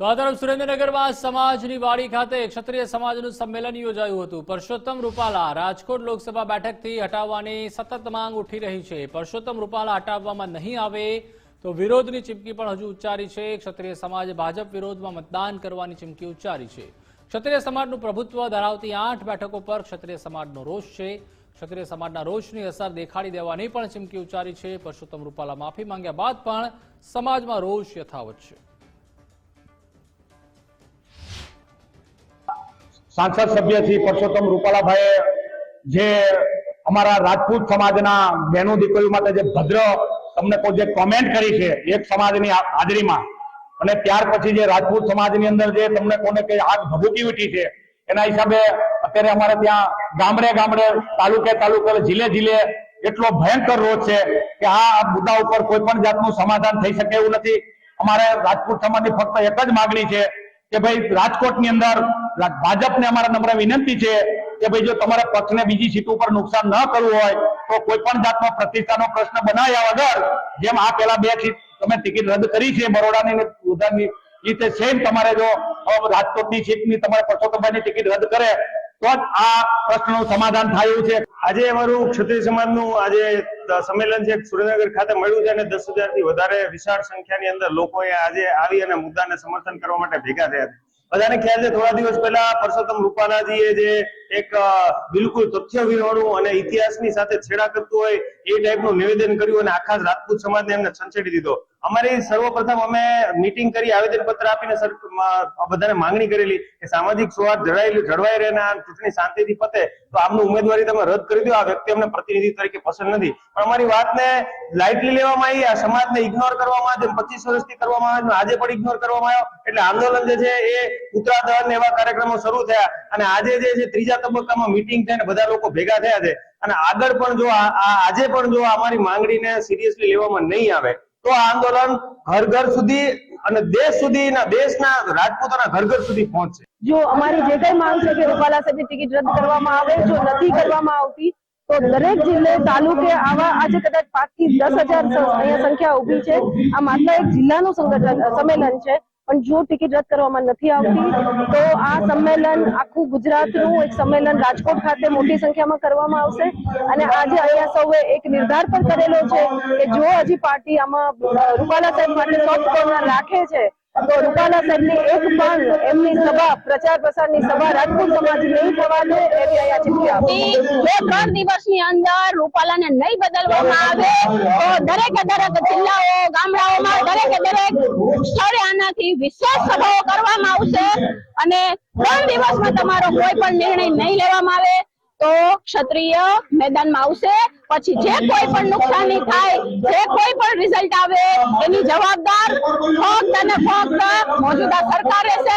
તો આ તરફ સુરેન્દ્રનગરમાં સમાજની વાડી ખાતે ક્ષત્રિય સમાજનું સંમેલન યોજાયું હતું. પરસોત્તમ રૂપાલા રાજકોટ લોકસભા બેઠકથી હટાવવાની સતત માંગ ઉઠી રહી છે. પરસોત્તમ રૂપાલા હટાવવામાં નહીં આવે તો વિરોધની ચીમકી પણ હજુ ઉચ્ચારી છે. ક્ષત્રિય સમાજ ભાજપ વિરોધમાં મતદાન કરવાની ચીમકી ઉચ્ચારી છે. ક્ષત્રિય સમાજનું પ્રભુત્વ ધરાવતી આઠ બેઠકો પર ક્ષત્રિય સમાજનો રોષ છે. ક્ષત્રિય સમાજના રોષની અસર દેખાડી દેવાની પણ ચીમકી ઉચ્ચારી છે. પરસોત્તમ રૂપાલા માફી માંગ્યા બાદ પણ સમાજમાં રોષ યથાવત છે. સાંસદ સભ્ય શ્રી પરસોત્તમ રૂપાલાભાઈએ જે અમારા રાજપૂત સમાજના બહેનો દીકરીઓ માટે જે ભદ્ર તમને કોઈ જે કોમેન્ટ કરી છે, એક સમાજની હાજરીમાં, અને ત્યાર પછી જે રાજપૂત સમાજની અંદર જે તમને કોને કે આગ ભભૂકી ઉઠી છે, એના હિસાબે અત્યારે અમારે ત્યાં ગામડે ગામડે, તાલુકે તાલુકે, જિલ્લે જિલ્લે એટલો ભયંકર રોજ છે કે આ મુદ્દા ઉપર કોઈ પણ જાતનું સમાધાન થઈ શકે એવું નથી. અમારે રાજપૂત સમાજની ફક્ત એક જ માગણી છે કે ભાઈ રાજકોટની અંદર ભાજપને અમારા નમ્ર વિનંતી છે કે ભાઈ જો તમારે પક્ષને બીજી સીટ ઉપર નુકસાન ન કરવું હોય, તો કોઈ પણ જાતનો પ્રતિષ્ઠાનો પ્રશ્ન બનાવ્યા વગર, જેમ આ પેલા બે સીટ તમે ટિકિટ રદ કરી છે, બરોડાની ઉધરની રીતે સેમ તમારે જો રાજકોટની સીટની તમારે પરસોત્તમભાઈની ટિકિટ રદ કરે, તો જ આ પ્રશ્નનું સમાધાન થાય છે. આજે અમારું ક્ષત્રિય સમાજનું આજે સંમેલન છે, સુરેન્દ્રનગર ખાતે મળ્યું છે અને દસથી વધારે વિશાળ સંખ્યાની અંદર લોકોએ આજે આવી અને મુદ્દાને સમર્થન કરવા માટે ભેગા થયા બધાને ખ્યાલ છે, થોડા દિવસ પહેલા પરસોત્તમ રૂપાલાજીએ જે એક બિલકુલ તથ્ય વિહોણું અને ઇતિહાસની સાથે છેડા કરતું હોય એ ટાઈપનું નિવેદન કર્યું અને આખા રાજપૂત સમાજને એમને છંછેડી દીધો. અમારી સર્વપ્રથમ અમે મીટિંગ કરી આવેદન પત્ર આપીને બધાને માંગણી કરેલી કે સામાજિક સૌહાર્દ જળવાઈ જળવાઈ રહે અને ચૂંટણી શાંતિથી પતે. તો આમનું ઉમેદવારી તમે રદ કરી દો. આ વ્યક્તિ અમને પ્રતિનિધિ તરીકે પસંદ નથી. પણ અમારી વાતને લાઇટલી લેવામાં આવી આ સમાજને ઇગ્નોર કરવામાં આવે પચીસ વર્ષથી કરવામાં આવે છે, આજે પણ ઇગ્નોર કરવામાં આવ્યો. એટલે આંદોલન જે છે એ ઉત્તરા દહન એવા કાર્યક્રમો શરૂ થયા. અને આજે જે ત્રીજા તબક્કામાં મીટિંગ થઈને બધા લોકો ભેગા થયા છે. અને આગળ પણ જો આજે પણ જો અમારી માંગણીને સિરિયસલી લેવામાં નહીં આવે તો આ આંદોલન ઘર ઘર સુધી અને દેશ સુધીના, દેશના રાજપૂતોના ઘર ઘર સુધી પહોંચશે. જો અમારી જે કઈ માંગ છે કે રૂપાલા સાહેબની ટિકિટ રદ કરવામાં આવે, જો નથી કરવામાં આવતી, તો દરેક જિલ્લે, તાલુકે આવા આજે કદાચ પાંચથી દસ હજાર અહીંયા સંખ્યા ઊભી છે. આ માત્ર એક જિલ્લાનું સંગઠન, સંમેલન છે. પણ જો ટિકિટ રદ કરવામાં નથી આવતી, તો આ સંમેલન આખું ગુજરાતનું એક સંમેલન રાજકોટ ખાતે મોટી સંખ્યામાં કરવામાં આવશે. અને આજે અહીંયા સૌએ એક નિર્ધાર પણ કરેલો છે કે જો હજી પાર્ટી આમાં રૂપાલા સાહેબ માટે સોફ્ટ કોર્નર રાખે છે તો રૂપાલા સાહેબની એક પણ એમની સભા, પ્રચાર પ્રસારની સભા રાજપૂત સમાજ નહીં થવા દે એવી અહીંયા ચીમકી ત્રણ દિવસની અંદર રૂપાલાને નહીં બદલવામાં આવે, તો દરેકે દરેક જિલ્લાઓ, ગામડાઓમાં દરેકે દરેક સ્થળે આનાથી વિશેષ સભાઓ કરવામાં આવશે અને ત્રણ દિવસમાં તમારો કોઈ પણ નિર્ણય નહીં લેવામાં આવે. તો ક્ષત્રિય મેદાનમાં આવશે. પછી જે કોઈ પણ નુકસાની થાય જે કોઈ પણ રિઝલ્ટ આવે એની જવાબદાર ફક્ત અને ફક્ત મોજુદા સરકારે રહેશે.